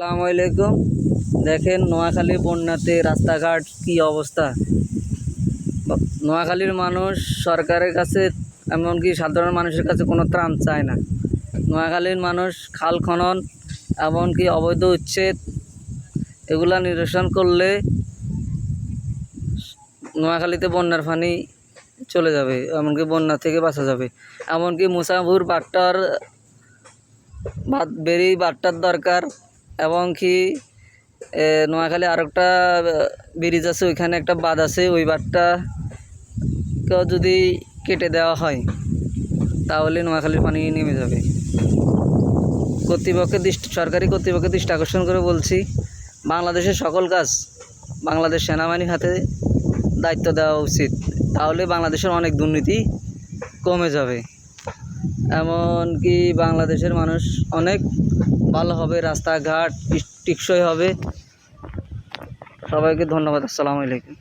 আসসালামু আলাইকুম। দেখেন নোয়াখালী বন্যাতে রাস্তাঘাট কি অবস্থা? নোয়াখালীর মানুষ সরকারের কাছে, এমনকি সাধারণ মানুষের কাছে কোনো ত্রাণ চায় না। নোয়াখালীর মানুষ খাল খনন, এমনকি অবৈধ উচ্ছেদ, এগুলা নিরসন করলে নোয়াখালীতে বন্যার পানি চলে যাবে, এমনকি বন্যা থেকে বাঁচা যাবে। এমনকি মুসাফুর বাট্টার বেরি বাট্টার দরকার। এবং কি নোয়াখালী আরেকটা ব্রিজ আছে, ওইখানে একটা বাঁধ আছে, ওই বাঁধটা কেউ যদি কেটে দেওয়া হয়, তাহলে নোয়াখালীর পানি নেমে যাবে। কর্তৃপক্ষের দৃষ্টি, সরকারি কর্তৃপক্ষের দৃষ্টি আকর্ষণ করে বলছি, বাংলাদেশের সকল কাজ বাংলাদেশ সেনাবাহিনীর হাতে দায়িত্ব দেওয়া উচিত। তাহলে বাংলাদেশের অনেক দুর্নীতি কমে যাবে। এমনকি বাংলাদেশের মানুষ অনেক ভালো হবে রাস্তাঘাট টিকসই হবে। সবাইকে ধন্যবাদ আসসালামু আলাইকুম।